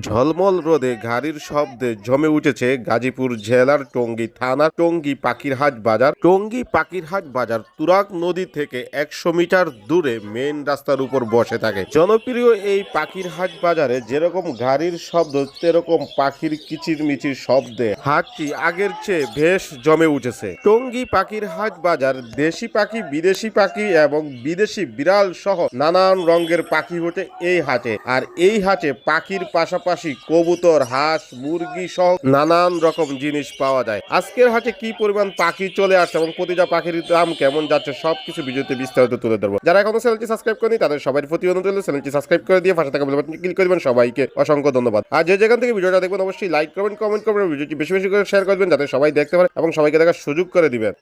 ঝলমল রোদে গাড়ির শব্দে জমে উঠেছে গাজীপুর জেলার টঙ্গী থানার টঙ্গী পাখিরহাট বাজার। টঙ্গী পাখিরহাট বাজার তুরাগ নদী থেকে একশো মিটার দূরে মেন রাস্তার উপর বসে থাকে। জনপ্রিয় এই পাখিরহাট বাজারে যেরকম গাড়ির শব্দ সেরকম পাখির কিচির মিচির শব্দে হাটটি আগের চেয়ে বেশ জমে উঠেছে। টঙ্গী পাখিরহাট বাজার দেশি পাখি, বিদেশি পাখি এবং বিদেশি বিড়াল সহ নানান রঙের পাখি ওঠে এই হাটে। আর এই হাটে পাখির পাশাপাশি কবুতর, হাঁস, মুরগি সহ নানান রকম জিনিস পাওয়া যায়। আজকের হাটে কি পরিমাণ পাখি চলে আসছে এবং প্রতিটা পাখির দাম কেমন যাচ্ছে, সবকিছু ভিডিওতে বিস্তারিত তুলে ধরবো। যারা এখনও চ্যানেলটি সাবস্ক্রাইব করেনি, তাদের সবার প্রতি অনুরোধ চ্যানেলটি সাবস্ক্রাইব করে দিয়ে পাশে থাকা বাটন ক্লিক করবেন সবাইকে অসংখ্য ধন্যবাদ। আর যে যেখান থেকে ভিডিওটা দেখবেন, অবশ্যই লাইক করবেন, কমেন্ট করবেন ভিডিওটি বেশি বেশি করে শেয়ার করবেন যাতে সবাই দেখতে পারে এবং সবাইকে দেখার সুযোগ করে দিবেন।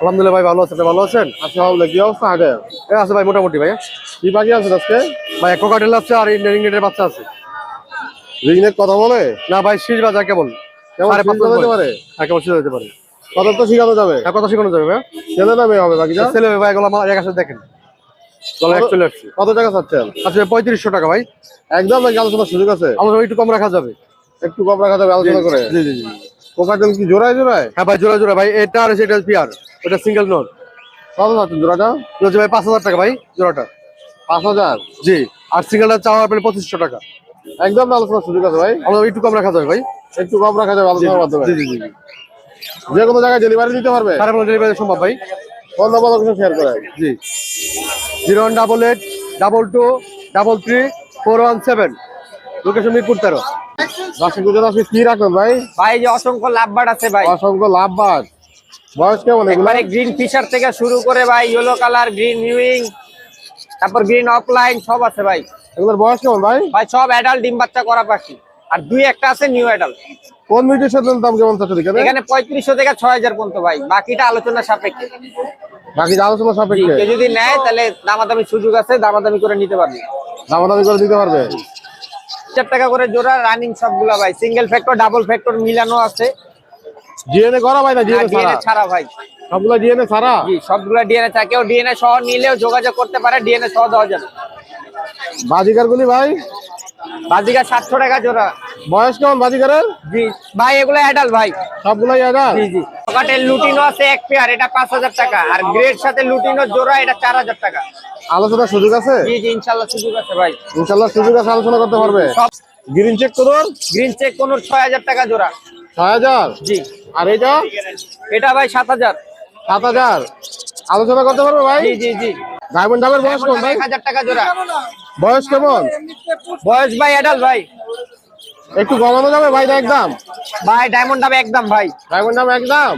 আলহামদুলিল্লাহ ভাই, ভালো আছেন? ভালো আছেন? আচ্ছা আছে ভাই, মোটামুটি ভাই। কি পাখি আছে আছে আর ইন্ডিয়ান ইংরেজের বাচ্চা আছে। কথা বলে? না ভাই শীষ বাজার কেবল। কেমন পারে হ্যাঁ কেবল শীষ হতে পারে? কত তো শিখানো যাবে। হ্যাঁ কথা শিখানো যাবে ভাই। ছেলে না মেয়ে হবে ছেলে ভাই এগুলো আমার এক দেখেন। কত টাকা চাচ্ছেন? আচ্ছা পঁয়ত্রিশশো টাকা ভাই। একদম নাকি আলোচনার সুযোগ আছে? একটু কম রাখা যাবে। একটু কম রাখা যাবে আলোচনা করে। জি জি জি। কোকাটেল কি জোড়ায় জোড়ায়? হ্যাঁ ভাই জোড়া জোড়া ভাই এটা আর সেটা পিয়ার। ওটা সিঙ্গেল নোট কত চাচ্ছেন জোড়াটা? বলছে ভাই পাঁচ হাজার টাকা ভাই জোড়াটা। পাঁচ হাজার? জি আর সিঙ্গেলটা চাওয়া আপনার পঁচিশশো টাকা। একদম না আলোচনার সুযোগ আছে ভাই। আমাদের একটু কম রাখা যাবে ভাই। একটু কম রাখা যাবে আলোচনার মাধ্যমে। জি জি জি যে কোনো জায়গায় ডেলিভারি দিতে পারবে? সারা ডেলিভারি সম্ভব ভাই। ফোন নাম্বার লোকেশন শেয়ার করে জি। Zero one double eight double two double three four one seven. Location Mirpur তেরো। দর্শক গুজন আজকে কি রাখবেন ভাই? ভাই যে অসংখ্য আছে ভাই। অসংখ্য বয়স কেমন এগুলো? একবারে গ্রিন ফিশার থেকে শুরু করে ভাই ইয়েলো কালার গ্রিন নিউইং তারপর গ্রিন অফলাইন সব আছে ভাই। এগুলোর বয়স কেমন ভাই? ভাই সব অ্যাডাল্ট ডিম বাচ্চা করা পাখি আর দুই একটা আছে নিউ অ্যাডাল্ট কোন মিউটের সাথে দাম কেমন চাচ্ছে এখানে? পঁয়ত্রিশশো থেকে ছয় হাজার পর্যন্ত ভাই। বাকিটা আলোচনা সাপেক্ষে। বাকি আলোচনা সাপেক্ষে? কেউ যদি নেয় তাহলে দামাদামি সুযোগ আছে দামাদামি করে নিতে পারবে। দামাদামি করে দিতে পারবে? চার টাকা করে জোড়া রানিং সবগুলা ভাই। সিঙ্গেল ফ্যাক্টর ডাবল ফ্যাক্টর মিলানো আছে। জিএনএ করা ভাই না ডিএনএ ছাড়া? ভাই। সবগুলো জিএনএ ছাড়া? জি সবগুলা ডিএনএ থাকে। কেউ ডিএনএ সহ নিলেও যোগাযোগ করতে পারে ডিএনএ সহ দেওয়া যাবে। বাজিকার গুলি ভাই? বাজিকা সাতশো টাকা জোড়া। বয়স কেমন বাজিকারের জি। ভাই এগুলো অ্যাডাল্ট ভাই। সবগুলাই আগার জি জি। পকেটের লুটিনো আছে এক পেয়ার এটা পাঁচ হাজার টাকা। আর গ্রেড সাথে লুটিনো জোড়া এটা চার হাজার টাকা। আলোচনার সুযোগ আছে? জি জি ইনশাল্লাহ সুযোগ আছে ভাই। ইনশাল্লাহ সুযোগ আছে আলোচনা করতে পারবে। সব গ্রিন চেক করুন গ্রিন চেক কোন ছয় হাজার টাকা জোড়া। ছয় হাজার? জি। আর এটা? এটা ভাই সাত হাজার। সাত হাজার। আলোচনা করতে পারবে ভাই? জি জি জি। ডায়মন্ড ডাবের বয়স কেমন ভাই? হাজার টাকা জোড়া। বয়স কেমন? বয়স ভাই অ্যাডাল্ট ভাই। একটু কমানো যাবে ভাই একদম? ভাই ডায়মন্ড হবে একদম ভাই। ডায়মন্ড ডাব একদম?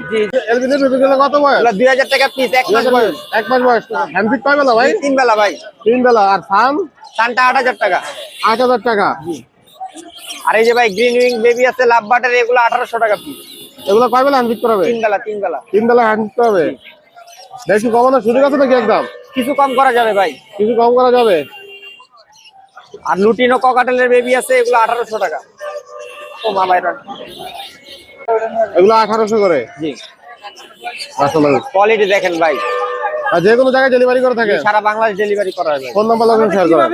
এলবিনের বিক্রি করলে কত বয়স? এগুলো দুই হাজার টাকা পিস এক মাস বয়স। এক মাস বয়স। হ্যান্ড ফিট পাইবে না ভাই? তিন বেলা ভাই। তিন বেলা। আর ফার্ম সানটা আট হাজার টাকা। আট হাজার টাকা। আর এই যে ভাই গ্রিন উইং বেবি আছে লাভ বাটার এগুলো আঠারোশো টাকা পিস এগুলো কয় বেলা হ্যান্ড ফিট করাবে? তিন বেলা তিন বেলা। তিন বেলা হ্যান্ড ফিট হবে একটু কমানোর সুযোগ আছে নাকি একদম? কিছু কম করা যাবে ভাই। কিছু কম করা যাবে? আর লুটিনো ককাটেলের বেবি আছে এগুলো আঠারোশো টাকা। ও মা ভাই এগুলো আঠারোশো করে? জি। কোয়ালিটি দেখেন ভাই। আর যে কোনো জায়গায় ডেলিভারি করে থাকে? সারা বাংলাদেশ ডেলিভারি করা হয় ফোন নাম্বার লোকেশন শেয়ার করেন।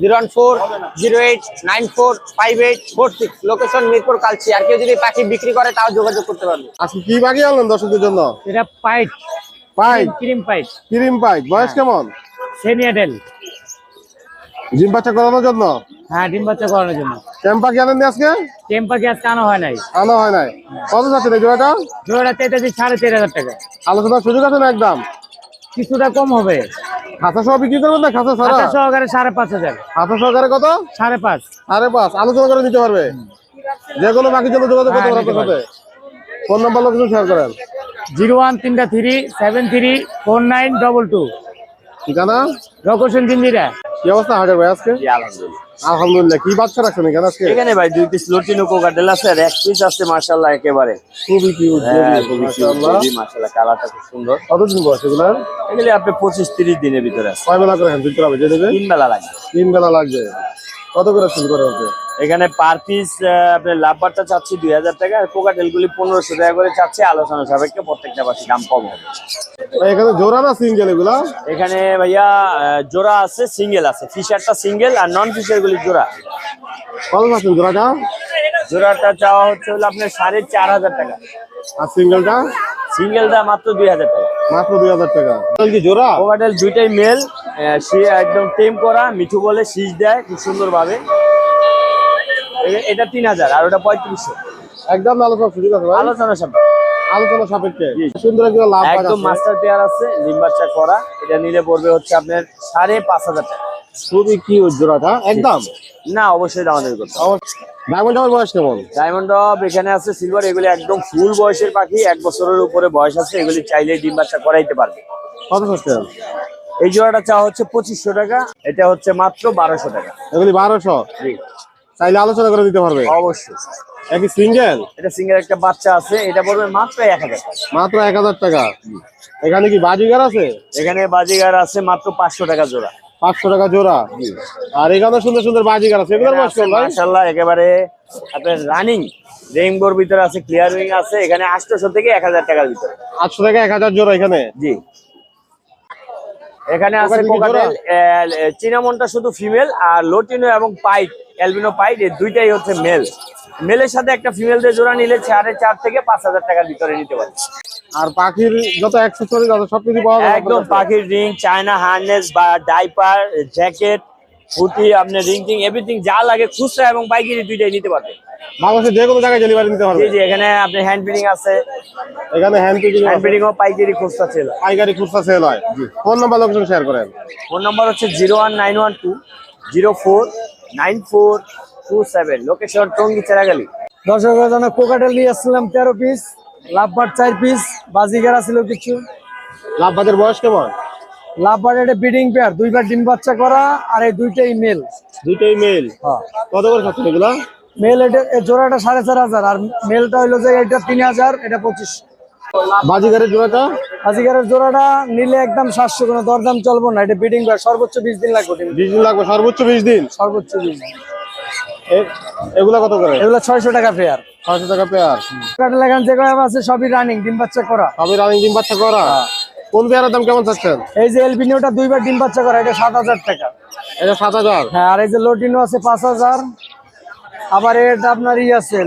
Zero one four zero eight nine four five eight four six. Location Mirpur Kalshi. আর কেউ যদি পাখি বিক্রি করে তাও যোগাযোগ করতে পারবে। আজকে কি বাকি আনলেন দর্শকদের জন্য? এটা পাইট। Cream pint. ক্রিম বয়স কেমন? সেমিয়াডেল জিম বাচ্চা করানোর জন্য? হ্যাঁ ডিম বাচ্চা করানোর জন্য। ক্যাম্প পাখি আনেননি আজকে? টেম্পার গ্যাস আনা হয় নাই? আনা হয় নাই। কত যাচ্ছে এই জোড়াটা? জোড়াটা চাইতেছি সাড়ে চার হাজার টাকা। আলোচনার সুযোগ আছে না একদম? কিছুটা কম হবে। খাতা সহ বিক্রি করবেন না খাতা ছাড়া? আচ্ছা সহকারে সাড়ে পাঁচ হাজার। খাতা সহকারে কত? সাড়ে পাঁচ। সাড়ে পাঁচ। আলোচনা করে নিতে পারবে? যে কোনো বাকির জন্য যোগাযোগ করতে হ্যাঁ, পারবে সাথে। ফোন নাম্বার লোকেশন শেয়ার করেন। জিরো ওয়ান তিনটা three seven three four nine double two. ঠিকানা লোকেশন জিঞ্জিরা কি অবস্থা হাটের ভাই আজকে? আলহামদুলিল্লাহ। কি বাচ্চা রাখছেন এখানে আজকে? এখানে ভাই দুই পিস লটিনো কোকাটেল আছে আর এক পিস আছে মাশাআল্লাহ একেবারে। খুবই কিউট হ্যাঁ খুবই মার্শাল্লাহ কালারটা খুব সুন্দর। কতদিন বয়স এগুলা এগুলি আপনি পঁচিশ তিরিশ দিনের ভিতরে আছে। কয় বেলা করে যে দেবে? তিন বেলা লাগবে। তিন বেলা লাগবে। কত করে সেল করে ওকে? এখানে পার পিস আপনার লাভবারটা চাচ্ছি দুই হাজার টাকা আর কোকাটেল গুলি পনেরোশো টাকা করে চাচ্ছি আলোচনা সাপেক্ষে প্রত্যেকটা পাশে দাম কম হবে। এখানে জোড়া না সিঙ্গেল এগুলো? এখানে ভাইয়া জোড়া আছে সিঙ্গেল আছে। ফিশারটা সিঙ্গেল আর নন ফিশারগুলি জোড়া। কত পাচ্ছেন জোড়াটা? জোড়াটা চাওয়া হচ্ছে হলো আপনার সাড়ে চার হাজার টাকা। আর সিঙ্গেলটা? সিঙ্গেলটা মাত্র দুই হাজার টাকা। মাত্র দুই হাজার টাকা। কি জোড়া? কোকাটেল দুইটাই মেল সে একদম টেম করা মিঠু বলে শীষ দেয় খুব সুন্দর ভাবে এটা তিন হাজার আর ওটা পঁয়ত্রিশশো। একদম আলোচনা সুযোগ আছে আলোচনা সাপেক্ষে। আলোচনা সাপেক্ষে। সুন্দর একটা লাভ একদম মাস্টার পেয়ার আছে ডিম বাচ্চা করা। এটা নিলে পড়বে হচ্ছে আপনার সাড়ে পাঁচ হাজার টাকা। খুবই কি জোড়াটা? একদম? না অবশ্যই দামাদারি করতে। ডায়মন্ড আমার বয়স কেমন? ডায়মন্ড ডব এখানে আছে সিলভার এগুলি একদম ফুল বয়সের পাখি এক বছরের উপরে বয়স আছে এগুলি চাইলে ডিম বাচ্চা করাইতে পারবে। কত পাচ্ছেন এই জোড়াটা চা হচ্ছে পঁচিশশো টাকা এটা হচ্ছে মাত্র বারোশো টাকা। এগুলি বারোশো? চাইলে আলোচনা করে দিতে পারবে। অবশ্যই। একই সিঙ্গেল এটা সিঙ্গেল একটা বাচ্চা আছে এটা পড়বে মাত্র এক হাজার টাকা। মাত্র এক হাজার টাকা। এখানে কি বাজিগার আছে? এখানে বাজিগার আছে মাত্র পাঁচশো টাকা জোড়া। পাঁচশো টাকা জোড়া। আর এখানে সুন্দর সুন্দর বাজিগার আছে। এগুলোর বয়স একেবারে আপনার রানিং রেইনবোর ভিতরে আছে ক্লিয়ারিং আছে এখানে আটশোশো থেকে এক হাজার টাকার ভিতরে। আটশো টাকা এক হাজার জোড়া এখানে? জি। এখানে আছে কোকাটেল চিনামনটা শুধু ফিমেল আর লোটিনো এবং পাইট অ্যালবিনো পাইট এই দুইটাই হচ্ছে মেল মেলের সাথে একটা ফিমেল দিয়ে জোড়া নিলে সাড়ে চার থেকে পাঁচ হাজার টাকার ভিতরে নিতে পারে আর পাখির যত অ্যাক্সেসরি যত সবকিছু পাওয়া যাবে একদম পাখির রিং চায়না হার্নেস বা ডাইপার জ্যাকেট হুটি আপনি রিং টিং এভরিথিং যা লাগে খুচরা এবং পাইকারি দুইটাই নিতে পারবে। বাংলাদেশের যে কোনো জায়গায় ডেলিভারি নিতে জি পারবে। জি এখানে আপনি হ্যান্ড ফিডিং আছে। এখানে হ্যান্ড পিকিং হ্যান্ড ফিডিং ও পাইকারি খুচরা ছিল পাইকারি খুচরা সেল হয়। ফোন নাম্বার লোকেশন শেয়ার করেন। ফোন নাম্বার হচ্ছে zero one nine one two zero four nine four two seven. Location Tongi Cheragali. দর্শকের জন্য কোকাটেল নিয়ে আসছিলাম তেরো পিস লাভবার চার পিস বাজিগার ছিল কিছু। লাভবাদের বয়স কেমন? লাভবার এটা বিডিং পেয়ার দুইবার ডিম বাচ্চা করা আর এই দুইটাই মেল দুইটাই মেল কত করে খাচ্ছেন এগুলো? মেল এটা জোড়াটা সাড়ে চার হাজার আর মেলটা হইল যে এটা তিন হাজার এটা পঁচিশ। বাজিগারের জোড়াটা? বাজিগারের জোড়াটা নিলে একদম সাতশো কোনো দরদাম চলবো না এটা বিডিং পেয়ার সর্বোচ্চ বিশ দিন লাগবে বিশ দিন লাগবে সর্বোচ্চ বিশ দিন? সর্বোচ্চ বিশ দিন। এ- এগুলা কত করে? এগুলো ছয়শো টাকা পেয়ার ছয়শো টাকা পেয়ার। কোকাটেল এখান যে কয়েক আছে সবই রানিং ডিম বাচ্চা করা। সবই রানিং ডিম বাচ্চা করা? কোন পেয়ারের দাম কেমন চাচ্ছেন? এই যে এলবিনিওটা দুইবার ডিম বাচ্চা করা এটা সাত হাজার টাকা। এটা সাত হাজার? হ্যাঁ আর এই যে লোটিনো আছে পাঁচ হাজার। আবার এটা আপনার ই আছে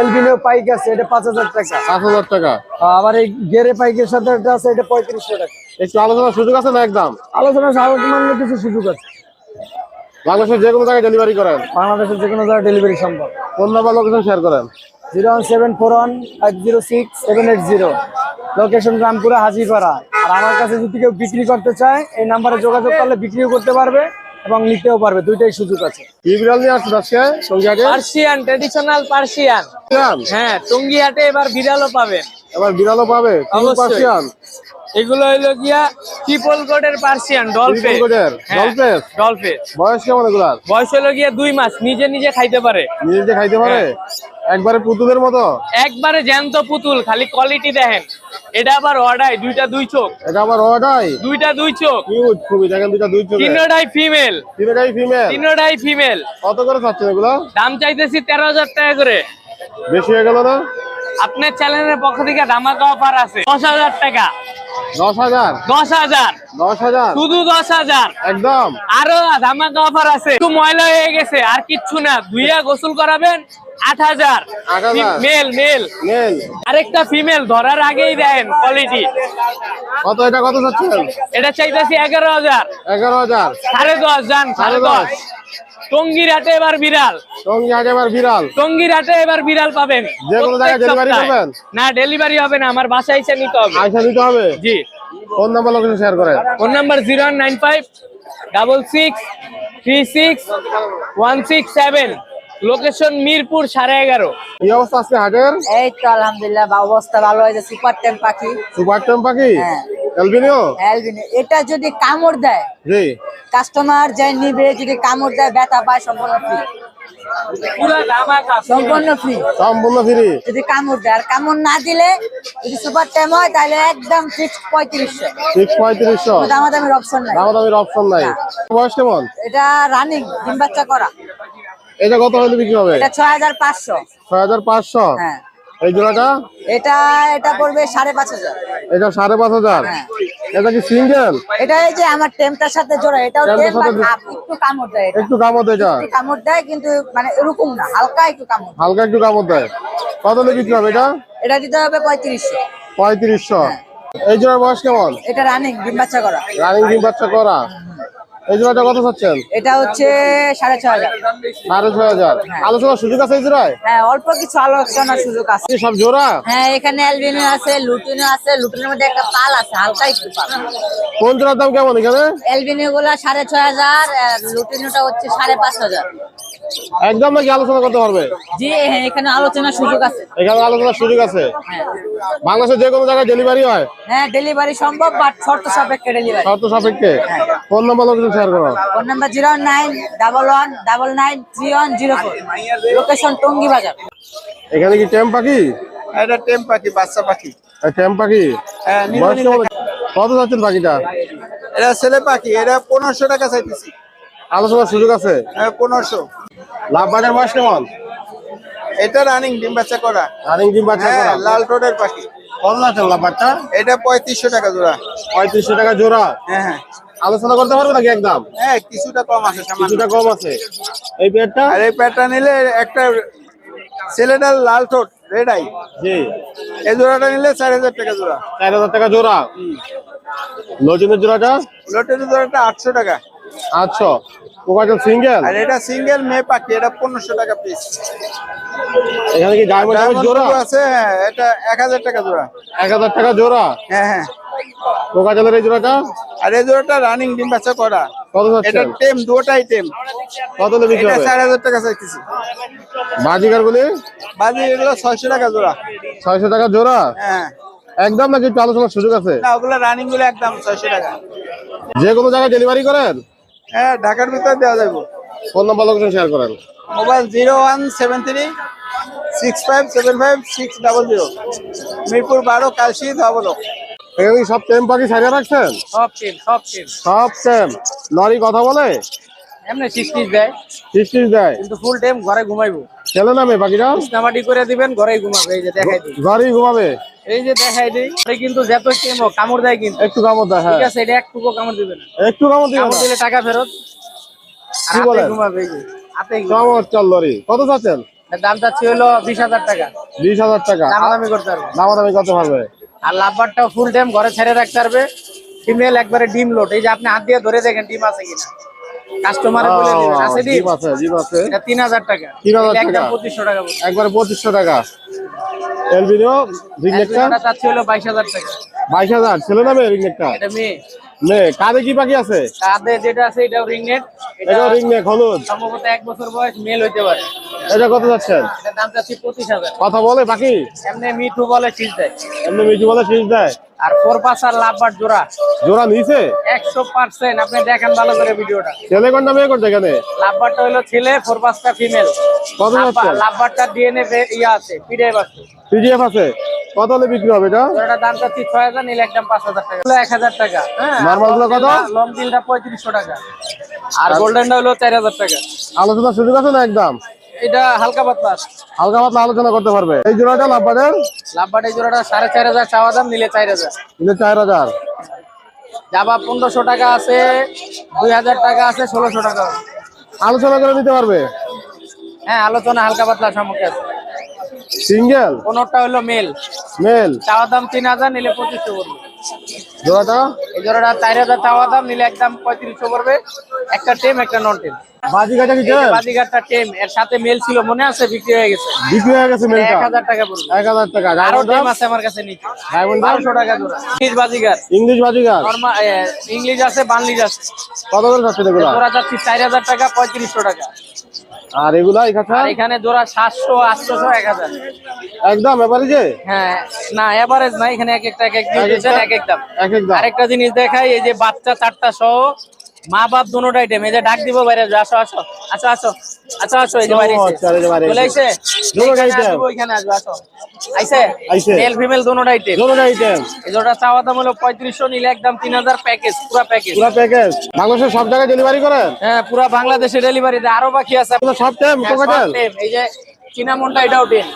এলবিনো পাইক আছে এটা পাঁচ হাজার টাকা। সাত হাজার টাকা। আবার এই গেরে পাইকের সাথে আছে এটা পঁয়ত্রিশশো টাকা। একটু আলোচনার সুযোগ আছে না একদম? আলোচনা সামান্য কিছু সুযোগ আছে। বাংলাদেশের যে কোনো জায়গায় ডেলিভারি করেন? বাংলাদেশের যে কোনো জায়গায় ডেলিভারি সম্ভব। ফোন নাম্বার লোকেশন শেয়ার করেন? Zero one seven four one five zero six seven eight zero. Location Rampura Hajipara. আর আমার কাছে যদি কেউ বিক্রি করতে চায় এই নাম্বারে যোগাযোগ করলে বিক্রিও করতে পারবে এবং নিতেও পারবে। দুইটাই সুযোগ আছে। নিয়ে আজকে? Persian traditional Persian. হ্যাঁ টঙ্গি হাটে এবার বিড়ালও পাবেন। এবার বিড়ালও পাবে? পার্সিয়ান? এগুলো হইল গিয়া ট্রিপল কোটের Persian doll face Triple coat doll face বয়স কেমন এগুলার? বয়স হলো গিয়া দুই মাস নিজে নিজে খাইতে পারে। নিজে খাইতে পারে? একবারে পুতুলের মতো? একবারে জ্যান্ত পুতুল খালি কোয়ালিটি দেখেন। এটা আবার অর্ডাই দুইটা দুই চোখ। এটা আবার ওটাই দুইটা দুই চোখ। কিউট খুবই দেখেন দুইটা দুই চোখে। তিনটাই ফিমেল তিনটাই ফিমেল তিনটাই ফিমেল কত করে চাচ্ছেন এগুলো? দাম চাইতেছি তেরো হাজার টাকা করে। বেশি হয়ে গেল না? আপনার চ্যানেলের পক্ষ থেকে ধামাকা অফার আছে। দশ হাজার টাকা। দশ হাজার। দশ হাজার। দশ হাজার। শুধু দশ হাজার। একদম। আরও ধামাকা অফার আছে। একটু ময়লা হয়ে গেছে আর কিচ্ছু না। ধুইয়া গোসল করাবেন আট হাজার। মেল মেল নেন আরেকটা ফিমেল ধরার আগেই দেন কোয়ালিটি কত এটা কত চাচ্ছেন এটা চাইতেছি এগারো হাজার। এগারো হাজার। সাড়ে দশ যান সাড়ে দশ। টঙ্গির হাটে এবার বিড়াল। আগে এবার বিড়াল। টঙ্গির হাটে এবার বিড়াল পাবেন। যে কোনো জায়গায় প্রত্যেক করবেন? না ডেলিভারি হবে না আমার বাসায় এসে নিতে হবে। আইসা নিতে হবে? জি। ফোন নাম্বার লোকেশন শেয়ার করেন। Phone number zero nine five double six three six one six seven. Location Mirpur সাড়ে এগারো। কি অবস্থা আজকে হাটের? এই তো আলহামদুলিল্লাহ অবস্থা ভালো হয়েছে সুপার টেম পাখি। সুপার টেম পাখি? হ্যাঁ। এলবিনিও এটা যদি কামড় দেয় জি। কাস্টমার যাই নিবে যদি কামড় দেয় ব্যথা পায় সম্পূর্ণ ফ্রি সম্পূর্ণ ফ্রি সম্পূর্ণ ফ্রি যদি কামড় দেয় আর কামড় না দিলে যদি সুপার টাইম হয় তাহলে একদম ফিক্স পঁয়ত্রিশশো। সিক্স পঁয়ত্রিশশো। দামাদামির অপশন নাই। দামাদামির অপশন নাই। বয়স কেমন? এটা রানিং ডিম বাচ্চা করা। এটা কত হলে বিক্রি হবে? এটা ছয় হাজার পাঁচশো। ছয় হাজার পাঁচশো? হ্যাঁ। এই জোড়াটা? এটা এটা পড়বে সাড়ে পাঁচ হাজার। এটা সাড়ে পাঁচ হাজার? হ্যাঁ। এটা কি সিঙ্গেল? এটা এই যে আমার টেমটার সাথে জোড়া এটাও একটু কামড় দেয় এটা। একটু কামড় দেয় এটা? একটু কামড় দেয় কিন্তু মানে এরকম না হালকা একটু কামড়। হালকা একটু কামড় দেয়। কত হলে বিক্রি হবে এটা? এটা দিতে হবে পঁয়ত্রিশশো। পঁয়ত্রিশশো। এই জোড়ার বয়স কেমন? এটা রানিং ডিম বাচ্চা করা। রানিং ডিম বাচ্চা করা। এই জোড়াটা কত চাচ্ছেন? এটা হচ্ছে সাড়ে ছয় হাজার। সাড়ে ছয় হাজার। আলোচনার সুযোগ আছে এই জোড়ায়? হ্যাঁ অল্প কিছু আলোচনার সুযোগ আছে। সব জোড়া? হ্যাঁ এখানে অ্যালবিনো আছে লুটিনো আছে লুটিনের মধ্যে একটা পাল আছে হালকা একটু পাল। কোন জোড়ার দাম কেমন এখানে? অ্যালবিনো গুলা সাড়ে ছয় হাজার লুটিনোটা হচ্ছে সাড়ে পাঁচ হাজার। একদম নাকি আলোচনা করতে পারবে? জি হ্যাঁ এখানে আলোচনার সুযোগ আছে। এখানে আলোচনার সুযোগ আছে? হ্যাঁ। বাংলাদেশের যে কোনো জায়গায় ডেলিভারি হয়? হ্যাঁ ডেলিভারি সম্ভব বাট শর্ত সাপেক্ষে ডেলিভারি শর্ত সাপেক্ষে। ফোন নাম্বার লোকেশন শেয়ার করো। Phone number zero nine double one double nine three one zero four. Location Tongi বাজার এখানে কি টেম পাখি? এটা টেম পাখি বাচ্চা পাখি। টেম পাখি? হ্যাঁ? কত যাচ্ছেন পাখিটা? এটা ছেলে পাখি এটা পনেরোশো টাকা চাইতেছি। আলোচনার সুযোগ আছে? হ্যাঁ পনেরোশো। লাভ বাজার বয়স কেমন এটা রানিং ডিম বাচ্চা করা। রানিং ডিম বাচ্চা হ্যাঁ করা। লাল টোডের পাখি। কত যাচ্ছেন লাভ বাচ্চা? এটা পঁয়ত্রিশশো টাকা জোড়া। পঁয়ত্রিশশো টাকা জোড়া। হ্যাঁ হ্যাঁ। আলোচনা করতে পারবে নাকি একদম? হ্যাঁ কিছুটা কম আছে কিছুটা কম আছে। এই পেয়ারটা আর এই প্যাটটা নিলে একটা ছেলেটার লাল ঠোঁট রেড আই জি। এই জোড়াটা নিলে চার হাজার টাকা জোড়া। চার হাজার টাকা জোড়া। লজিনের জোড়াটা? লোটের জোড়াটা আটশো টাকা। আটশো। Cockatiel single? আর এটা সিঙ্গেল মেয়ে পাখি এটা পনেরোশো টাকা পিস এখানে কি ডায়মন্ড জোড়া? আছে হ্যাঁ এটা এক হাজার টাকা জোড়া। এক হাজার টাকা জোড়া? হ্যাঁ হ্যাঁ। কোকাটেলের এই জোড়াটা? আর এই জোড়াটা রানিং ডিম বাচ্চা করা। কত এটা টেম দুটাই টেম। কত এটা হবে? চার হাজার টাকা চাইতেছি। বাজিকার গুলি বাজি এগুলো ছয়শো টাকা জোড়া। ছয়শো টাকা জোড়া? হ্যাঁ। একদম নাকি একটু আলোচনার সুযোগ আছে? না ওগুলো রানিংগুলো একদম ছয়শো টাকা। যে কোনো জায়গায় ডেলিভারি করেন? হ্যাঁ ঢাকার ভিতরে দেওয়া যাবে। ফোন নাম্বার লোকেশন শেয়ার করেন। Mobile zero one seven three six five seven five six double zero. Mirpur বারো কাশি ডাবল এখানে সব টেম পাখি সারিয়ে রাখছেন? সব টেম সব টেম। সব টেম। লরি কথা বলে? এমনি দেয়। দেয়? কিন্তু ফুল টাইম ঘরে ঘুমাইবো। ছেলে নামে পাখিটা নামাটি করে দিবেন ঘরেই ঘুমাবে এই যে দেখাই দিই। ঘরেই ঘুমাবে? এই যে দেখাই দিই ঘরে কিন্তু যত টিম কামড় দেয় কিন্তু। একটু কামড় দেয় হ্যাঁ। ঠিক আছে এটা একটুকু কামড় দিবে না। একটু কামড় দিবে কামড় দিলে টাকা ফেরত। কি বলেন? ঘুমাবে এই যে হাতে চল লরি। কত চাচ্ছেন? দাম চাচ্ছি হলো বিশ হাজার টাকা। বিশ হাজার টাকা। দামাদামি করতে পারবে। দামাদামি করতে পারবে? আর লাভবারটাও ফুল টাইম ঘরে ছেড়ে রাখতে পারবে। ফিমেল একবারে ডিম লোড। এই যে আপনি হাত দিয়ে ধরে দেখেন ডিম আছে কিনা। কাস্টমারে বলে দিবেন। আছে ডিম আছে। এটা টাকা। 3,000 এটা টাকা। টাকা। একবারে টাকা। এলবিনো রিংনেকটা একটা চাচ্ছি হলো বাইশ হাজার টাকা। বাইশ হাজার। ছেলে রিংনেকটা এটা মেয়ে। মেয়ে কাঁধে কি পাখি আছে? কাঁধে যেটা আছে এটাও রিংনেট এটা এটা রিংনেক হলুদ। সম্ভবত এক বছর বয়স মেল হইতে পারে। এটা কত যাচ্ছেন? এটার দাম চাচ্ছি পঁচিশ হাজার। কথা বলে পাখি এমনি মিঠু বলে শীষ দেয়। এমনি মিঠু বলে শীষ দেয়। আর ফোর পাস আর লাভবার জোড়া। জোড়া নিছে? একশো পার্সেন্ট আপনি দেখেন ভালো করে ভিডিওটা। ছেলে কোনটা মেয়ে কোনটা এখানে? লাভবারটা হলো ছেলে ফোর পাসটা ফিমেল কত যাচ্ছে? লাভবারটা ডিএনএ ইয়া আছে পিডিএফ আছে। পিডিএফ আছে? কত হলে বিক্রি হবে এটা? জোড়াটার দাম চাচ্ছি ছয় হাজার নিলে একদম পাঁচ হাজার টাকা। এক হাজার টাকা। হ্যাঁ Normal গুলো কত? লং দিলটা পঁয়ত্রিশশো টাকা। আর গোল্ডেনটা হলো চার হাজার টাকা। আলোচনার সুযোগ আছে না একদম? এটা হালকা পাতলা হালকা পাতলা আলোচনা করতে পারবে। এই জোড়াটা লাভ পাবেন লাভবাট এই জোড়াটা সাড়ে চার হাজার চাওয়া দাম নিলে চার হাজার। কিন্তু চার হাজার। জাবা পনেরোশো টাকা আছে দুই হাজার টাকা আছে ষোলোশো টাকা। আলোচনা করে নিতে পারবে? হ্যাঁ আলোচনা হালকা পাতলা সম্মুখে আছে। সিঙ্গেল? পনেরোটা হলো মেল? মেল। চাওয়া দাম তিন হাজার নিলে পঁচিশশো পড়বে। জোড়াটা? এই জোড়াটা চার হাজার চাওয়া দাম নিলে একদম পঁয়ত্রিশশো পড়বে। একটা টেম একটা নন টেম। বাজি কাটা কি বাজিঘাটটা টেম এর সাথে মেল ছিল মনে আছে? বিক্রি হয়ে গেছে। বিক্রি হয়ে গেছে মেলটা? টাকা পড়বে। এক হাজার টাকা। আরও টেম আছে আমার কাছে নিচে। ডায়মন্ড বারোশো টাকা জোড়া। ইংলিশ বাজিগার ইংলিশ নর্মাল ইংলিশ আছে বাংলিশ আছে। কত করে যাচ্ছে এগুলা? জোড়া যাচ্ছি চার হাজার টাকা পঁয়ত্রিশশো টাকা। আর এগুলা এখানে আর এখানে জোড়া সাতশো আটশোশো এক হাজার। একদম যে হ্যাঁ না এভারেজ না এখানে এক একটা এক এক এক এক দাম। আরেকটা জিনিস দেখাই এই যে বাচ্চা চারটা সহ মা বাপ দুটোটাই টেম। এই যে ডাক দিব বাইরে আসো আসো আসো আসো আচ্ছা আসো এই যে বাইরে চলে আইছে দুটো এইখানে item। আসব, ওইখানে আসব আসো। আইছে আইছে। মেল ফিমেল দোনোটা আইটেম দুটো আইটেম এই জোড়া চাওয়া দাম হলো পঁয়ত্রিশশো নিলে একদম তিন হাজার প্যাকেজ পুরা প্যাকেজ পুরো প্যাকেজ বাংলাদেশের সব জায়গায় ডেলিভারি করেন? হ্যাঁ পুরা বাংলাদেশে ডেলিভারি দেয়। আরও বাকি আছে। সব টাইম হ্যাঁ, কোকাটেল এই যে চিনামনটা এটাও টেন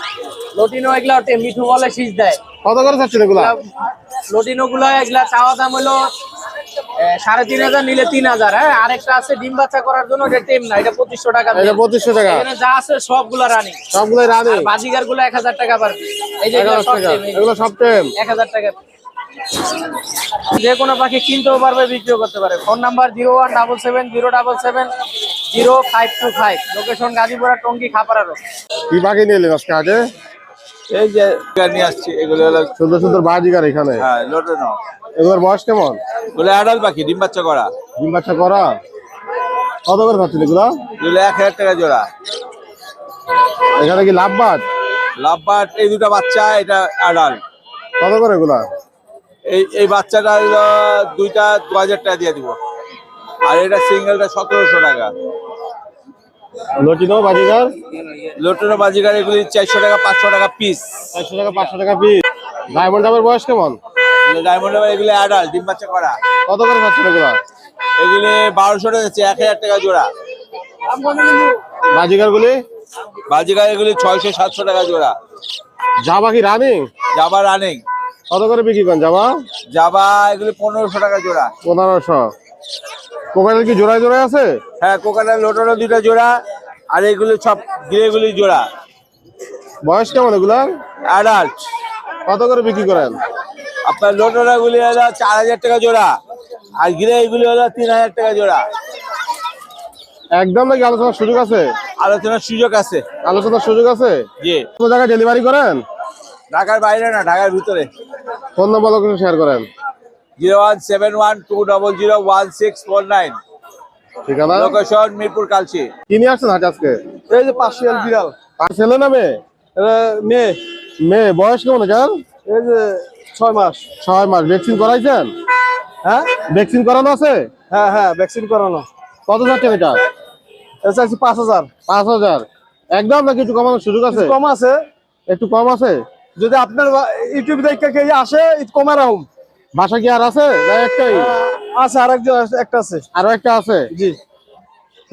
লটিনো এগুলাও টেম। মিঠু বলে শীষ দেয়। কত করে চাচ্ছেন এগুলা? লটিনো গুলো এগুলা চাওয়া দাম হলো সাড়ে তিন হাজার নিলে তিন হাজার হ্যাঁ? আরেকটা আছে ডিম বাচ্চা করার জন্য এটা টেম না এটা পঁচিশশো টাকা এটা পঁচিশশো টাকা। এখানে যা আছে সবগুলা রানি সবগুলোই রানি বাজিগারগুলো এক হাজার টাকা পারবে এই যে এগুলো সব টেম, এক হাজার টাকা যে কোনো পাখি কিনতেও পারবে বিক্রিও করতে পারে। Phone number zero one double seven zero double seven zero five two five. Location Gazipura Tongi Khapara road. কি বাকি নিলেন আজকে আগে? এই যে নিয়ে আসছি এগুলো হলো সুন্দর সুন্দর বাজিকার এখানে। হ্যাঁ লোটানো এগুলোর বয়স কেমন? এগুলো অ্যাডাল পাখি ডিম বাচ্চা করা। ডিম বাচ্চা করা? কত করে খাচ্ছেন এগুলো? এগুলো এক হাজার টাকা জোড়া। এখানে কি লাভবাদ এই দুটো বাচ্চা এটা কত করে এগুলা? এই এই বাচ্চাটা দুইটা দু হাজার টাকা দিয়ে দিব। আর এটা সিঙ্গেলটা সতেরোশো টাকা। লটিনো বাজিকার লোটনো বাজিগার এগুলি চারশো টাকা পাঁচশো টাকা পিস চারশো টাকা পাঁচশো টাকা পিস ডায়মন্ড ডাবের বয়স কেমন? ডায়মন্ড এগুলি অ্যাডাল ডিম বাচ্চা করা। কত করে খাচ্ছেন এগুলা? এগুলি বারোশো টাকা এক হাজার টাকা জোড়া। বাজিকার গুলি বাজিগার এগুলি ছয়শো সাতশো টাকা জোড়া। জাবা কি রানিং জাবা রানিং কত করে বিক্রি করেন জাবা? জাবা এগুলি পনেরোশো টাকা জোড়া। পনেরোশো। কোকাটেল কি জোড়ায় জোড়ায় আছে? হ্যাঁ কোকাটা লোটনো দুইটা জোড়া আর এগুলি সব গ্রেগুলি জোড়া। বয়স কেমন এগুলা? অ্যাডাল্ট কত করে বিক্রি করেন? আপনার লোটনা গুলি হলো চার হাজার টাকা জোড়া আর গ্রে এগুলি হলো তিন হাজার টাকা জোড়া। একদম নাকি আলোচনার সুযোগ আছে? আলোচনার সুযোগ আছে। আলোচনার সুযোগ আছে? জি। কোন জায়গায় ডেলিভারি করেন? ঢাকার বাইরে না ঢাকার ভিতরে। ফোন নম্বর শেয়ার করেন। Zero one seven one two double zero one six four nine. ঠিকানা? লোকেশন মিরপুর কালচি। কি নিয়ে আসছেন হাট আজকে? এই যে পার্সিয়াল বিড়াল। ছেলে না মেয়ে? মেয়ে। মেয়ে বয়স কেমন এটার? এই যে ছয় মাস। ছয় মাস। ভ্যাকসিন করাইছেন? হ্যাঁ? ভ্যাকসিন করানো আছে? হ্যাঁ হ্যাঁ ভ্যাকসিন করানো। কত যাচ্ছেন এটা? এটা চাইছি পাঁচ হাজার। পাঁচ হাজার। একদম নাকি একটু কমানোর সুযোগ আছে? কম আছে। একটু কম আছে? যদি আপনার ইউটিউব দেখে আসে একটু কমে রাখুন। বাসা কি আর আছে? একটাই। আছে আছে, একটা আছে। আরও একটা আছে? জি।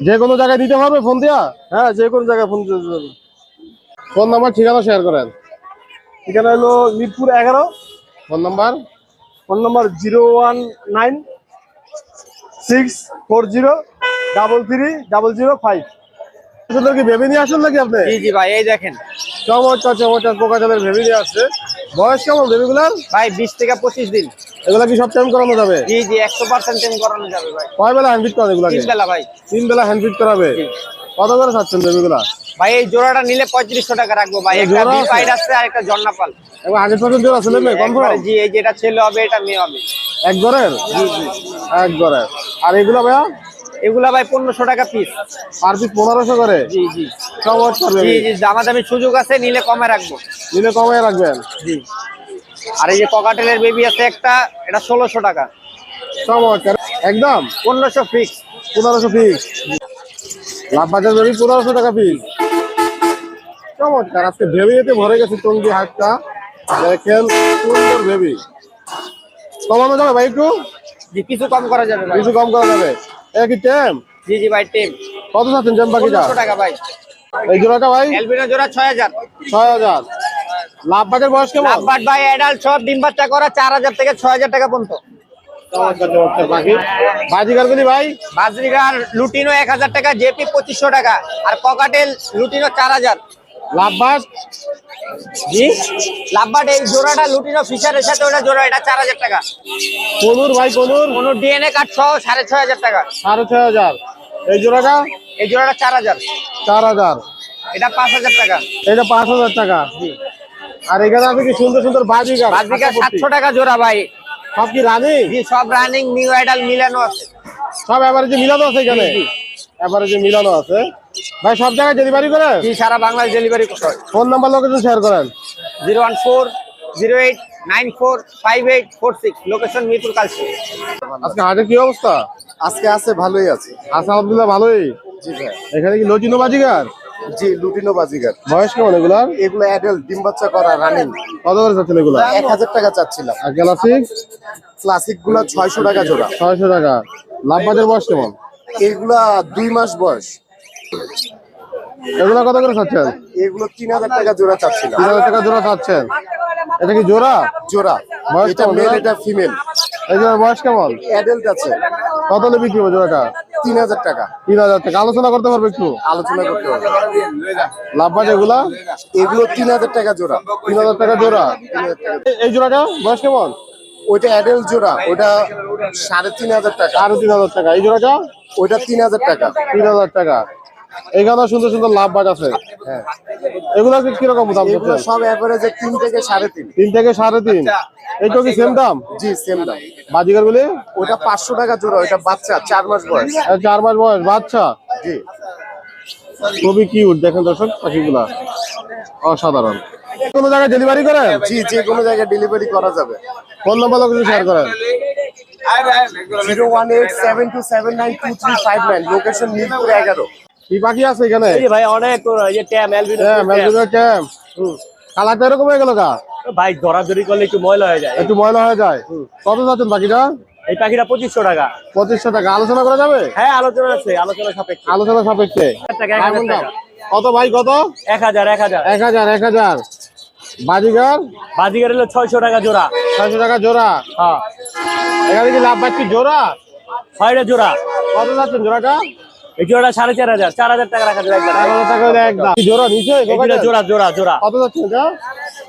যে কোনো জায়গায় দিতে পারবে ফোন দিয়া? হ্যাঁ যে কোনো জায়গায় ফোন দিতে পারবেন। ফোন নাম্বার ঠিকানা শেয়ার করেন। এখানে হলো মিরপুর এগারো। Phone number? Phone number zero one nine six four zero double three double zero five. কি ভেবে নিয়ে আসুন নাকি আপনি? জি জি ভাই এই দেখেন। চমৎকার চমৎকার পোকাচালের ভেবে নিয়ে আসছে। বয়স কেমন বেবিগুলার ভাই বিশ থেকে পঁচিশ দিন। এগুলা কি সব টাইম করানো যাবে? জি জি একশো পার্সেন্ট টেন করানো যাবে ভাই। কয় বেলা হ্যান্ড ফিট করাবে এগুলাকে? তিন বেলা ভাই। তিন বেলা হ্যান্ড ফিট করাবে কত করে খাচ্ছেন বেবিগুলা ভাই এই জোড়াটা নিলে পঁয়ত্রিশশো টাকা রাখব ভাই। একটা জোড়া বি পাইড আছে আর একটা জন্নাপাল এবং হান্ড্রেড পার্সেন্ট জোর আছে নেবে কনফার্ম জি এই যেটা ছেলে হবে এটা মেয়ে হবে। এক ঘরের? এক ঘরের। আর এগুলা ভাইয়া? এগুলা ভাই পনেরোশো টাকা পিস পার পিস পনেরোশো করে? জি জি। চমৎকার জি জি দামাদামি সুযোগ আছে নিলে কমে রাখব। নিলে কমায় রাখবেন? জি। আর এই যে ককাটেলের বেবি আছে একটা এটা ষোলোশো টাকা। চমৎকার। একদম? পনেরোশো ফিক্স পনেরোশো পিস লাভ বাজার বেবি পনেরোশো টাকা পিস চমৎকার। আজকে ভেবিতে ভরে গেছে টঙ্গি হাটটা। দেখেন সুন্দর ভেবি কমানো যাবে ভাই একটু? কিছু কম করা যাবে কিছু কম করা যাবে। এ কি টেম জি জি ভাই টেম কত চাচ্ছেন টেম পাখিটা টাকা ভাই। এই জোড়াটা ভাই? এলবিনো জোড়া ছয় হাজার। ছয় হাজার। লাভ বাজার বয়স কেমন? লাভবাট ভাই অ্যাডাল্ট সব ডিম বাচ্চা করা চার হাজার থেকে ছয় হাজার টাকা পর্যন্ত। বাজিকার ভাই? বাজরিগার লুটিনো এক হাজার টাকা জেপি পঁচিশশো টাকা আর ককাটেল লুটিনো চার হাজার। লাভ বাজ জি? লাভবাট এই জোড়াটা লুটিনো ফিশারের সাথে ওটা জোড়া এটা চার হাজার টাকা। ভাই কোনো ডিএনএ কার্ড সহ সাড়ে ছয় হাজার টাকা। সাড়ে ছয় হাজার। এই জোড়াটা? এই জোড়াটা চার হাজার। চার হাজার। এটা পাঁচ হাজার টাকা। এটা পাঁচ হাজার টাকা। আর এখানে আছে কি সুন্দর সুন্দর সাতশো টাকা জোড়া ভাই। সব কি রানি? জি সব রানিং নিউ আইডাল মিলানো আছে। সব এভারেজে মিলানো আছে এখানে? জি। এভারেজে মিলানো আছে। ভাই সব জায়গায় ডেলিভারি করে? জি সারা বাংলাদেশ ডেলিভারি হয়। ফোন নাম্বার লোকেশন শেয়ার করেন। Zero one four zero eight nine four five eight four six. Location Mirpur Kalshi. আজকে হাটের কি অবস্থা? আজকে আছে ভালোই আছে। আচ্ছা আলহামদুলিল্লাহ ভালোই। জি ভাই। এখানে কি লজিনো বাজিগার? জি লুটিনো বাজিগার। বয়স কেমন এগুলার? এগুলো অ্যাডাল্ট ডিম বাচ্চা করা রানিং কত করে চাচ্ছেন এগুলো? এক হাজার টাকা চাচ্ছিলাম। আর গ্যালাক্সিক ক্লাসিকগুলা ছয়শো টাকা জোড়া। ছয়শো টাকা। লাভবাজের বয়স কেমন? এগুলা দুই মাস বয়স। এগুলা কত করে চাচ্ছেন এগুলো তিন হাজার টাকা জোড়া চাচ্ছিলাম তিন হাজার টাকা জোড়া চাচ্ছেন এটা কি জোড়া জোড়া এটা মেল এটা ফিমেল বয়স কেমন অ্যাডাল্ট আছে কত হলে বিক্রি হবে জোড়াটা তিন হাজার টাকা তিন হাজার টাকা আলোচনা করতে পারবে একটু আলোচনা করতে হবে লাভবাজ এগুলা এগুলো তিন হাজার টাকা জোড়া তিন হাজার টাকা জোড়া এই- জোড়াটা বয়স কেমন ওইটা অ্যাডাল্ট জোড়া ওইটা সাড়ে তিন হাজার টাকা আরও তিন হাজার টাকা এই জোড়াটা ওইটা তিন হাজার টাকা তিন হাজার টাকা এখানে সুন্দর সুন্দর লাভ বাজ আছে। হ্যাঁ। এগুলো কীরকম দাম এগুলো সব অ্যাভারেজে তিন থেকে সাড়ে তিন। তিন থেকে সাড়ে তিন। এইটা কি সেম দাম? জি সেম দাম। বাজিকার গুলি ওটা পাঁচশো টাকা জোড়া ওইটা বাচ্চা চার মাস বয়স। চার মাস বয়স বাচ্চা? জি। খুবই কিউট দেখেন দর্শক পাখিগুলা। অসাধারণ। কোনো জায়গায় ডেলিভারি করেন? জি যে কোনো জায়গায় ডেলিভারি করা যাবে। ফোন নাম্বার লোকেশন শেয়ার করেন। Zero one eight seven two seven nine two three five nine location Mirpur এগারো। কি পাখি আছে এখানে? এই যে ভাই অনেক যে ট্যাম অ্যালবিনো হ্যাঁ ম্যালগুলোর ক্যাম্প কালারটা এরকম হয়ে গেল গা? ভাই ধরাধরি করলে একটু ময়লা হয়ে যায়। একটু ময়লা হয়ে যায়। কত যাচ্ছেন পাখিটা? এই পাখিটা পঁচিশশো টাকা। পঁচিশশো টাকা। আলোচনা করা যাবে? হ্যাঁ আলোচনা আছে আলোচনা সাপেক্ষে। আলোচনা সাপেক্ষে। কত ভাই কত? এক হাজার এক হাজার। এক হাজার এক হাজার। বাজিগার? বাজিগার হলো ছয়শো টাকা জোড়া। ছয়শো টাকা জোড়া। হ্যাঁ। এখানে কি লাভ পাচ্ছি জোড়া? ছয়টা জোড়া। কত যাচ্ছেন জোড়াটা? এই সাড়ে চার হাজার চার হাজার টাকা রাখা যাবে একদম। জোড়া নিচে জোড়া জোড়া জোড়া কত যাচ্ছে এটা?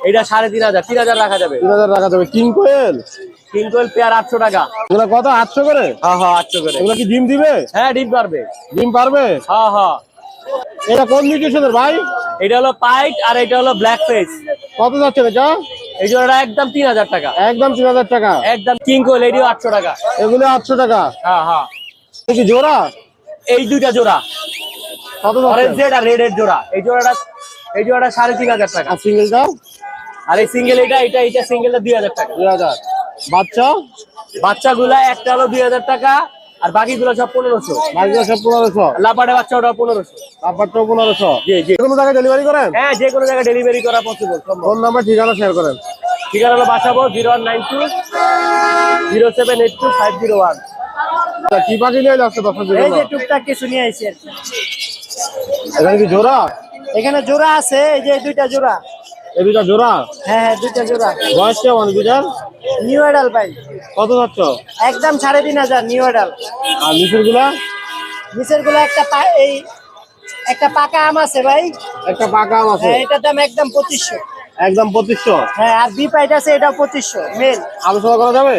এইটা সাড়ে তিন হাজার তিন হাজার রাখা যাবে। তিন হাজার টাকা যাবে। কিং কোয়েল? পেয়ার আটশো টাকা। এগুলো কত? আটশো করে? হ্যাঁ হ্যাঁ আটশো করে। এগুলো কি ডিম দিবে? হ্যাঁ ডিম পারবে। ডিম পারবে? হ্যাঁ হ্যাঁ। এটা কোন মিউটেশনের ভাই? এটা হলো পাইট আর এটা হলো ব্ল্যাক ফেস। কত যাচ্ছে এটা? এই জোড়াটা একদম তিন হাজার টাকা। একদম তিন হাজার টাকা। একদম এটিও আটশো টাকা। এগুলো আটশো টাকা। হ্যাঁ হ্যাঁ। জোড়া? এই দুইটা জোড়া। কত অরেঞ্জ যাচ্ছে রেড আর রেড এর জোড়া। এই জোড়াটা এই জোড়াটা সাড়ে তিন হাজার টাকা। সিঙ্গেলটা আর এই সিঙ্গেল এটা এটা এটা সিঙ্গেলটা দুই হাজার টাকা। দুই হাজার। বাচ্চা? বাচ্চাগুলা একটা হলো দুই হাজার টাকা আর বাকিগুলো সব পনেরোশো। বাচ্চা সব পনেরোশো। লাপাটে বাচ্চা ওটা পনেরোশো। ব্যাপারটাও পনেরোশো। জি জি। কোনো জায়গায় ডেলিভারি করেন? হ্যাঁ যে কোনো জায়গায় ডেলিভারি করা পসিবল ফোন নাম্বার ঠিকানা শেয়ার করেন। ঠিকানা হলো Basabo zero one nine two zero seven eight two five zero one. কি পাখি নিয়ে যাচ্ছে এই যে টুকটাক কিছু নিয়ে আইছি। আর। এখানে কি জোড়া? এখানে জোড়া আছে এই যে দুইটা জোড়া। এই দুটা জোড়া? হ্যাঁ হ্যাঁ দুইটা জোড়া। বয়স কেমন দুটার নিউ এডাল ভাই। কত যাচ্ছ? একদম সাড়ে তিন হাজার নিউ এডাল আর নিচেরগুলা নিচেরগুলো একটা পা- এই একটা পাকা আম আছে ভাই। একটা পাকা আম আছে। হ্যাঁ এটার দাম একদম পঁচিশশো। একদম পঁচিশশো? হ্যাঁ আর বি পাইট আছে এটাও পঁচিশশো মেল আলোচনা করা যাবে?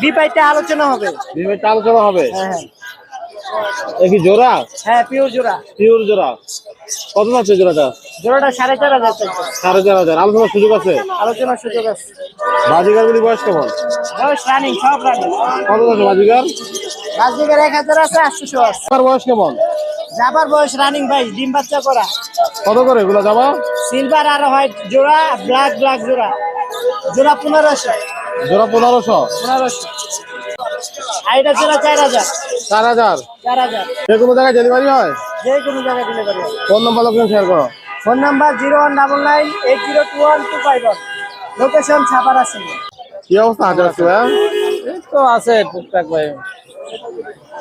বি পাইটটা আলোচনা হবে। বিবেকটা আলোচনা হবে? হ্যাঁ হ্যাঁ। এ কি জোড়া? হ্যাঁ পিওর জোড়া। পিওর জোড়া। কত যাচ্ছে জোড়াটা? জোড়াটা সাড়ে চার হাজার সাড়ে চার হাজার। আলোচনার সুযোগ আছে? আলোচনার সুযোগ আছে। বাজিগার গুলি বয়স কেমন? বয়স রানিং সব রানিং কত যাচ্ছে বাজিগার? রাজদিকের এক হাজার আছে আটশোশো আছে। তার বয়স কেমন? যাবার বয়স রানিং ভাই ডিম বাচ্চা করা। কত করে এগুলো যাবা? সিলভার আর হোয়াইট জোড়া ব্ল্যাক ব্ল্যাক জোড়া। জোড়া পনেরোশো। জোড়া পনেরোশো। পনেরোশো। জোড়া চার হাজার? চার হাজার। চার হাজার। যে কোনো জায়গায় ডেলিভারি হয়? যে কোনো জায়গায় delivery phone number location share করো। Phone number zero one double nine eight zero two one two five one. Location ছাপার আছে। কি অবস্থা হাজার আছে ভাইয়া? তো আছে টুকটাক ভাই।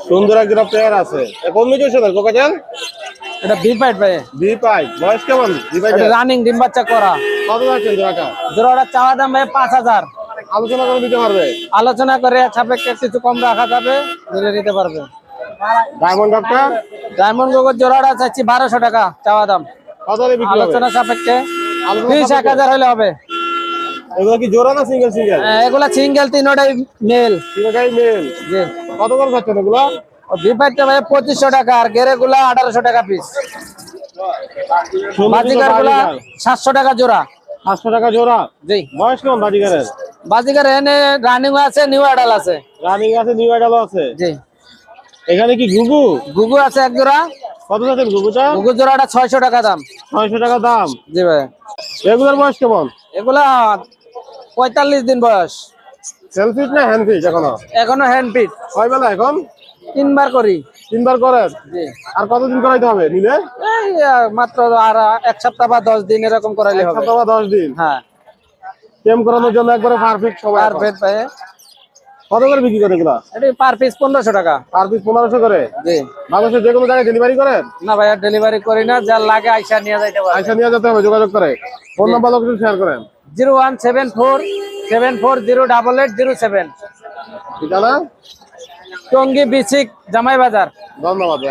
সুন্দর এক জোড়া পেয়ার আছে। কোন মিউটেশনের? কোকাজান এটা বি পাইট ভাই। বি পাই বয়স কেমন? বি পাই রানিং ডিম বাচ্চা করা। কত যাচ্ছে জোড়াটা? জোড়াটা চাওয়া দাম ভাই পাঁচ হাজার। আলোচনা করে দিতে পারবে? আলোচনা করে সাপেক্ষে কিছু কম রাখা যাবে দিলে নিতে পারবে। ডায়মন্ড ডকটা ডায়মন্ড গোগর জোড়াটা চাচ্ছি বারোশো টাকা চাওয়া দাম। আলোচনা সাপেক্ষে বিশ এক হাজার হলে হবে। এগুলো কি জোড়া না সিঙ্গেল সিঙ্গেল এগুলা সিঙ্গেল তিনটাই মেল তিনটাই মেল জি। কত করে যাচ্ছেন এগুলো? বিপাইটটা ভাই পঁচিশশো টাকা আর গেরে গুলা আঠারোশো টাকা পিস সাতশো টাকা জোড়া। পাঁচশো টাকা জোড়া? জি। বয়স কেমন বাজিকারের বাজিকার এনে রানিং আছে নিউ আডাল আছে। রানিং আছে নিউ আইডালও আছে? জি। এখানে কি ঘুঘু? গুগু আছে এক জোড়া। কত যাচ্ছেন ঘুঘুটা গুগু জোড়াটা ছয়শো টাকা দাম। ছয়শো টাকা দাম। জি ভাই। এগুলোর বয়স কেমন? এগুলা পঁয়তাল্লিশ দিন বয়স। সেলফিট না হ্যান্ড ফিট এখনও? এখনও হ্যান্ড পিট কয় বেলা এখন? তিনবার করি। তিনবার করেন? আর কতদিন করাইতে হবে নিলে? মাত্র আর এক সপ্তাহ বা দশ দিন এরকম করাইলে হবে। সপ্তাহ বা দশ দিন? হ্যাঁ। টেম করানোর জন্য একবারে পারফেক্ট সবাই পার এখন। বেড পায়ে। কত করে বিক্রি করে এগুলো? এটি পার পিস পনেরোশো টাকা। পার পিস পনেরোশো করে? জি। বাংলাদেশের যে কোনো জায়গায় ডেলিভারি করেন? না ভাইয়া ডেলিভারি করি না যা লাগে আইসা নিয়ে যাইতে পারবে। আইসা নিয়ে যেতে হবে যোগাযোগ করে। ফোন নাম্বার লোকেশন শেয়ার করেন। Zero one seven four seven four zero double eight zero seven. ঠিকানা? টঙ্গি বিচিক জামাই বাজার ধন্যবাদ